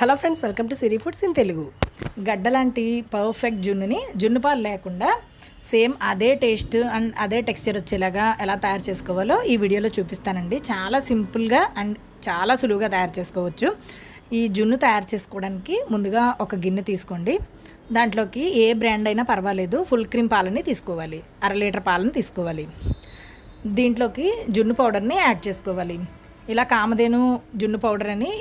Hello friends welcome to Siri foods in Telugu. గడ్డ లాంటి perfect జున్నుని జున్ను పాలు లేకుండా సేమ్ అదే టేస్ట్ అండ్ అదే టెక్స్చర్ వచ్చేలాగా ఎలా తయారు చేసుకోవాలో ఈ వీడియోలో చూపిస్తానండి. చాలా సింపుల్గా అండ్ చాలా సులువుగా తయారు చేసుకోవచ్చు. ఈ జున్ను తయారు చేసుకోవడానికి ముందుగా ఒక గిన్నె తీసుకోండి. దాంట్లోకి ఏ బ్రాండ్ అయినా పర్వాలేదు ఫుల్ క్రీమ్ పాలని తీసుకోవాలి అర లీటర్ పాలను తీసుకోవాలి. దీంట్లోకి జున్ను పౌడర్ని యాడ్ చేసుకోవాలి. ఇలా కామధేను జున్ను పౌడర్ అని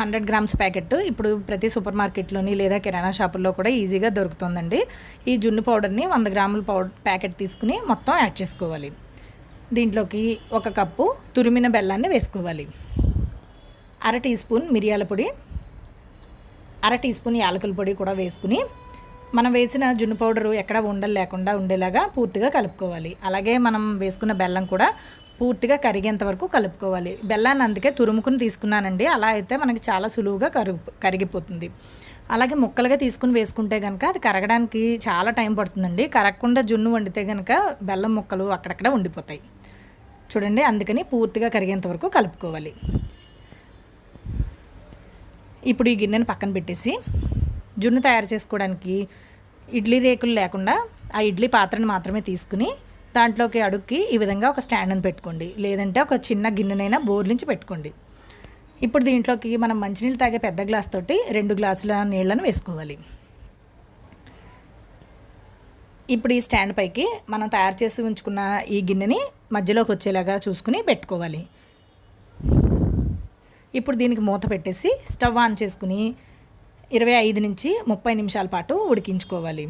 హండ్రెడ్ గ్రామ్స్ ప్యాకెట్ ఇప్పుడు ప్రతి సూపర్ మార్కెట్లోని లేదా కిరాణా షాపుల్లో కూడా ఈజీగా దొరుకుతుందండి. ఈ జున్ను పౌడర్ని వంద గ్రాముల పౌడర్ ప్యాకెట్ తీసుకుని మొత్తం యాడ్ చేసుకోవాలి. దీంట్లోకి ఒక కప్పు తురిమిన బెల్లాన్ని వేసుకోవాలి. అర టీ స్పూన్ మిరియాల పొడి అర టీ స్పూన్ యాలకుల పొడి కూడా వేసుకుని మనం వేసిన జున్ను పౌడరు ఎక్కడ ఉండలు లేకుండా ఉండేలాగా పూర్తిగా కలుపుకోవాలి. అలాగే మనం వేసుకున్న బెల్లం కూడా పూర్తిగా కరిగేంత వరకు కలుపుకోవాలి. బెల్లాన్ని అందుకే తురుముకుని తీసుకున్నానండి. అలా అయితే మనకి చాలా సులువుగా కరుగు కరిగిపోతుంది. అలాగే ముక్కలుగా తీసుకుని వేసుకుంటే కనుక అది కరగడానికి చాలా టైం పడుతుందండి. కరగకుండా జున్ను వండితే కనుక బెల్లం ముక్కలు అక్కడక్కడ ఉండిపోతాయి. చూడండి అందుకని పూర్తిగా కరిగేంత వరకు కలుపుకోవాలి. ఇప్పుడు ఈ గిన్నెను పక్కన పెట్టేసి జున్ను తయారు చేసుకోవడానికి ఇడ్లీ రేకులు లేకుండా ఆ ఇడ్లీ పాత్రను మాత్రమే తీసుకుని దాంట్లోకి అడుక్కి ఈ విధంగా ఒక స్టాండ్ని పెట్టుకోండి. లేదంటే ఒక చిన్న గిన్నెనైనా బోర్లించి పెట్టుకోండి. ఇప్పుడు దీంట్లోకి మనం మంచినీళ్ళు తాగే పెద్ద గ్లాస్ తోటి రెండు గ్లాసుల నీళ్ళను వేసుకోవాలి. ఇప్పుడు ఈ స్టాండ్ పైకి మనం తయారు చేసి ఉంచుకున్న ఈ గిన్నెని మధ్యలోకి వచ్చేలాగా చూసుకుని పెట్టుకోవాలి. ఇప్పుడు దీనికి మూత పెట్టేసి స్టవ్ ఆన్ చేసుకుని ఇరవై ఐదు నుంచి ముప్పై నిమిషాల పాటు ఉడికించుకోవాలి.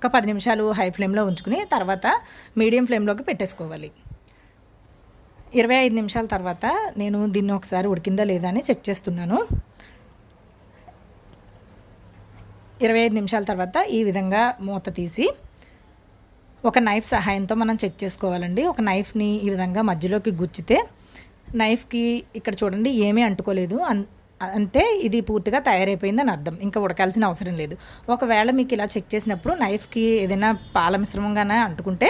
ఒక పది నిమిషాలు హై ఫ్లేమ్లో ఉంచుకుని తర్వాత మీడియం ఫ్లేమ్లోకి పెట్టేసుకోవాలి. ఇరవై ఐదు నిమిషాల తర్వాత నేను దీన్ని ఒకసారి ఉడికిందా లేదా అని చెక్ చేస్తున్నాను. ఇరవై ఐదు నిమిషాల తర్వాత ఈ విధంగా మూత తీసి ఒక నైఫ్ సహాయంతో మనం చెక్ చేసుకోవాలండి. ఒక నైఫ్ని ఈ విధంగా మధ్యలోకి గుచ్చితే నైఫ్కి ఇక్కడ చూడండి ఏమీ అంటుకోలేదు. అంటే ఇది పూర్తిగా తయారైపోయిందని అర్థం. ఇంకా ఉడకాల్సిన అవసరం లేదు. ఒకవేళ మీకు ఇలా చెక్ చేసినప్పుడు నైఫ్కి ఏదైనా పాల మిశ్రమంగానే అంటుకుంటే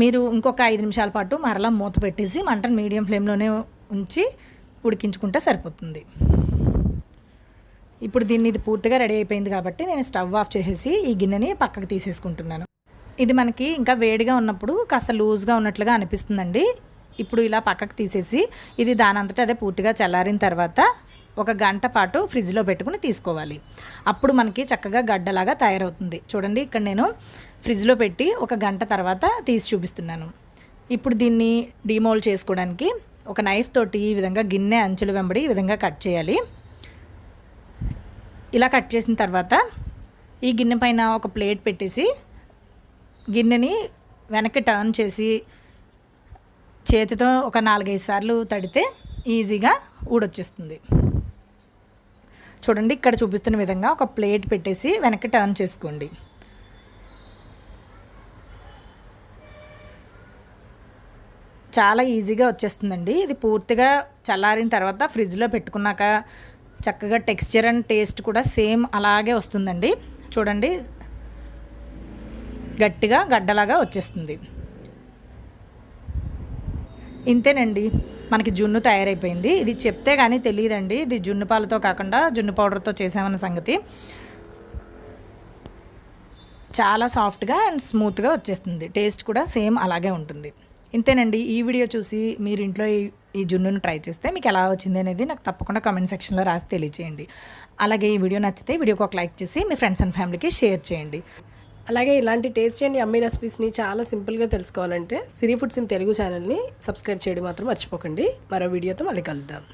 మీరు ఇంకొక ఐదు నిమిషాల పాటు మరలా మూత పెట్టేసి మంటను మీడియం ఫ్లేమ్లోనే ఉంచి ఉడికించుకుంటే సరిపోతుంది. ఇప్పుడు దీన్ని ఇది పూర్తిగా రెడీ అయిపోయింది కాబట్టి నేను స్టవ్ ఆఫ్ చేసేసి ఈ గిన్నెని పక్కకు తీసేసుకుంటున్నాను. ఇది మనకి ఇంకా వేడిగా ఉన్నప్పుడు కాస్త లూజ్గా ఉన్నట్లుగా అనిపిస్తుందండి. ఇప్పుడు ఇలా పక్కకు తీసేసి ఇది దానంతటా అదే పూర్తిగా చల్లారిన తర్వాత ఒక గంట పాటు ఫ్రిడ్జ్లో పెట్టుకుని తీసుకోవాలి. అప్పుడు మనకి చక్కగా గడ్డలాగా తయారవుతుంది. చూడండి ఇక్కడ నేను ఫ్రిడ్జ్లో పెట్టి ఒక గంట తర్వాత తీసి చూపిస్తున్నాను. ఇప్పుడు దీన్ని డిమోల్డ్ చేసుకోవడానికి ఒక నైఫ్ తోటి ఈ విధంగా గిన్నె అంచులు వెంబడి ఈ విధంగా కట్ చేయాలి. ఇలా కట్ చేసిన తర్వాత ఈ గిన్నె పైన ఒక ప్లేట్ పెట్టేసి గిన్నెని వెనక్కి టర్న్ చేసి చేతితో ఒక నాలుగైదు సార్లు తడితే ఈజీగా ఊడొచ్చేస్తుంది. చూడండి ఇక్కడ చూపిస్తున్న విధంగా ఒక ప్లేట్ పెట్టేసి వెనక్కి టర్న్ చేసుకోండి. చాలా ఈజీగా వచ్చేస్తుందండి. ఇది పూర్తిగా చల్లారిన తర్వాత ఫ్రిడ్జ్లో పెట్టుకున్నాక చక్కగా టెక్స్చర్ అండ్ టేస్ట్ కూడా సేమ్ అలాగే వస్తుందండి. చూడండి గట్టిగా గడ్డలాగా వచ్చేస్తుంది. ఇంతేనండి. మనకి జున్ను తయారైపోయింది. ఇది చెప్తే కానీ తెలియదండి ఇది జున్ను పాలతో కాకుండా జున్ను పౌడర్తో చేసామన్న సంగతి. చాలా సాఫ్ట్గా అండ్ స్మూత్గా వచ్చేస్తుంది. టేస్ట్ కూడా సేమ్ అలాగే ఉంటుంది. ఇంతేనండి. ఈ వీడియో చూసి మీరు ఇంట్లో ఈ జున్నును ట్రై చేస్తే మీకు ఎలా వచ్చింది అనేది నాకు తప్పకుండా కామెంట్ సెక్షన్లో రాసి తెలియచేయండి. అలాగే ఈ వీడియో నచ్చితే వీడియోకి ఒక లైక్ చేసి మీ ఫ్రెండ్స్ అండ్ ఫ్యామిలీకి షేర్ చేయండి. అలాగే ఇలాంటి టేస్టీ అండ్ అమ్మీ రెసిపీస్ని చాలా సింపుల్గా తెలుసుకోవాలంటే సిరీ ఫుడ్స్ ఇన్ తెలుగు ఛానల్ని సబ్స్క్రైబ్ చేయడం మాత్రం మర్చిపోకండి. మరో వీడియోతో మళ్ళీ కలుద్దాం.